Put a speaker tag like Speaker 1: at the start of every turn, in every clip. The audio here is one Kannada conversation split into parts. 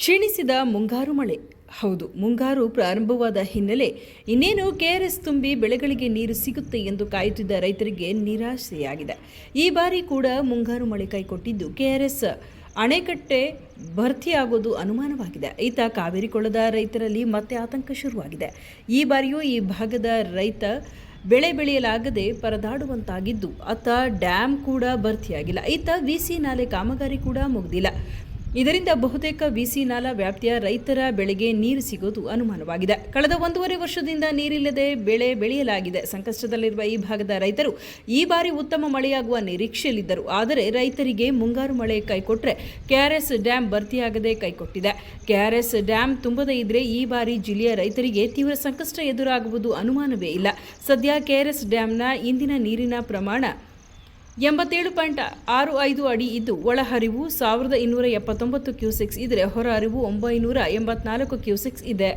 Speaker 1: ಕ್ಷೀಣಿಸಿದ ಮುಂಗಾರು ಮಳೆ. ಹೌದು, ಮುಂಗಾರು ಪ್ರಾರಂಭವಾದ ಹಿನ್ನೆಲೆ ಇನ್ನೇನು ಕೆಆರ್ಎಸ್ ತುಂಬಿ ಬೆಳೆಗಳಿಗೆ ನೀರು ಸಿಗುತ್ತೆ ಎಂದು ಕಾಯುತ್ತಿದ್ದ ರೈತರಿಗೆ ನಿರಾಶೆಯಾಗಿದೆ. ಈ ಬಾರಿ ಕೂಡ ಮುಂಗಾರು ಮಳೆ ಕೈಕೊಟ್ಟಿದ್ದು ಕೆಆರ್ಎಸ್. ಅಣೆಕಟ್ಟೆ ಭರ್ತಿಯಾಗೋದು ಅನುಮಾನವಾಗಿದೆ. ಈತ ಕಾವೇರಿ ಕೊಳ್ಳದ ರೈತರಲ್ಲಿ ಮತ್ತೆ ಆತಂಕ ಶುರುವಾಗಿದೆ. ಈ ಬಾರಿಯೂ ಈ ಭಾಗದ ರೈತ ಬೆಳೆ ಬೆಳೆಯಲಾಗದೆ ಪರದಾಡುವಂತಾಗಿದ್ದು ಅತ್ತ ಡ್ಯಾಮ್ ಕೂಡ ಭರ್ತಿಯಾಗಿಲ್ಲ. ಈತ ವಿ ಸಿ ನಾಲೆ ಕಾಮಗಾರಿ ಕೂಡ ಮುಗಿದಿಲ್ಲ. ಇದರಿಂದ ಬಹುತೇಕ ವಿಸಿ ನಾಲಾ ವ್ಯಾಪ್ತಿಯ ರೈತರ ಬೆಳೆಗೆ ನೀರು ಸಿಗೋದು ಅನುಮಾನವಾಗಿದೆ. ಕಳೆದ ಒಂದೂವರೆ ವರ್ಷದಿಂದ ನೀರಿಲ್ಲದೆ ಬೆಳೆ ಬೆಳೆಯಲಾಗಿದೆ. ಸಂಕಷ್ಟದಲ್ಲಿರುವ ಈ ಭಾಗದ ರೈತರು ಈ ಬಾರಿ ಉತ್ತಮ ಮಳೆಯಾಗುವ ನಿರೀಕ್ಷೆಯಲ್ಲಿದ್ದರು. ಆದರೆ ರೈತರಿಗೆ ಮುಂಗಾರು ಮಳೆ ಕೈಕೊಟ್ಟರೆ ಕೆಆರ್ಎಸ್ ಡ್ಯಾಂ ಭರ್ತಿಯಾಗದೆ ಕೈಕೊಟ್ಟಿದೆ ಕೆಆರ್ಎಸ್ ಡ್ಯಾಂ ತುಂಬದೇ ಇದ್ರೆ ಈ ಬಾರಿ ಜಿಲ್ಲೆಯ ರೈತರಿಗೆ ತೀವ್ರ ಸಂಕಷ್ಟ ಎದುರಾಗುವುದು ಅನುಮಾನವೇ ಇಲ್ಲ. ಸದ್ಯ ಕೆಆರ್ಎಸ್ ಡ್ಯಾಂನ ಇಂದಿನ ನೀರಿನ ಪ್ರಮಾಣ ಎಂಬತ್ತೇಳು ಪಾಯಿಂಟ್ ಆರು ಐದು ಅಡಿ ಇದ್ದು ಒಳಹರಿವು ಸಾವಿರದ ಇನ್ನೂರ ಎಪ್ಪತ್ತೊಂಬತ್ತು ಕ್ಯೂಸೆಕ್ಸ್ ಇದ್ದರೆ ಹೊರ ಹರಿವು ಒಂಬೈನೂರ ಎಂಬತ್ನಾಲ್ಕು ಕ್ಯೂಸೆಕ್ಸ್ ಇದೆ.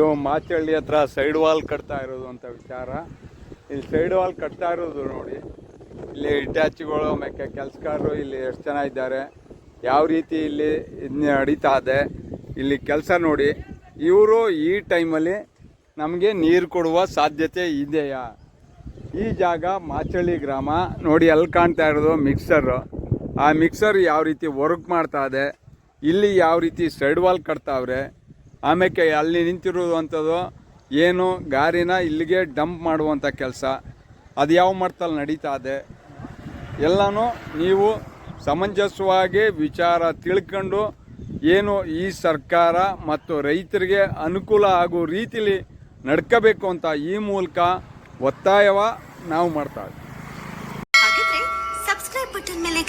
Speaker 2: ಇದು ಮಾಚಳ್ಳಿ ಹತ್ರ ಸೈಡ್ ವಾಲ್ ಕಟ್ತಾ ಇರೋದು ಅಂತ ವಿಚಾರ. ಇಲ್ಲಿ ಸೈಡ್ ವಾಲ್ ಕಟ್ತಾ ಇರೋದು ನೋಡಿ. ಇಲ್ಲಿ ಇಟ್ಯಾಚಿಗಳು ಆಮೇಲೆ ಕೆಲಸಗಾರರು ಇಲ್ಲಿ ಎಷ್ಟು ಜನ ಇದ್ದಾರೆ. ಯಾವ ರೀತಿ ಇಲ್ಲಿ ಇದ್ ನಡೀತಾ ಇದೆ. ಇಲ್ಲಿ ಕೆಲಸ ನೋಡಿ. ಇವರು ಈ ಟೈಮಲ್ಲಿ ನಮಗೆ ನೀರು ಕೊಡುವ ಸಾಧ್ಯತೆ ಇದೆಯಾ? ಈ ಜಾಗ ಮಾಚಳ್ಳಿ ಗ್ರಾಮ. ನೋಡಿ, ಅಲ್ಲಿ ಕಾಣ್ತಾ ಇರೋದು ಮಿಕ್ಸರು ಆ ಮಿಕ್ಸರ್ ಯಾವ ರೀತಿ ವರ್ಕ್ ಮಾಡ್ತಾ ಇದೆ. ಇಲ್ಲಿ ಯಾವ ರೀತಿ ಸೈಡ್ ವಾಲ್ ಕಟ್ತಾವ್ರೆ ಆಮೇಲೆ ಅಲ್ಲಿ ನಿಂತಿರುವಂಥದ್ದು ಏನು ಗಾರಿನ ಇಲ್ಲಿಗೆ ಡಂಪ್ ಮಾಡುವಂಥ ಕೆಲಸ, ಅದು ಯಾವ ಮಟ್ಟದಲ್ಲಿ ನಡೀತಾ ಇದೆ, ಎಲ್ಲನೂ ನೀವು ಸಮಂಜಸವಾಗಿ ವಿಚಾರ ತಿಳ್ಕೊಂಡು ಏನು ಈ ಸರ್ಕಾರ ಮತ್ತು ರೈತರಿಗೆ ಅನುಕೂಲ ಆಗೋ ರೀತಿಲಿ ನಡ್ಕೋಬೇಕು ಅಂತ ಈ ಮೂಲಕ ಒತ್ತಾಯವ ನಾವು ಮಾಡ್ತಾ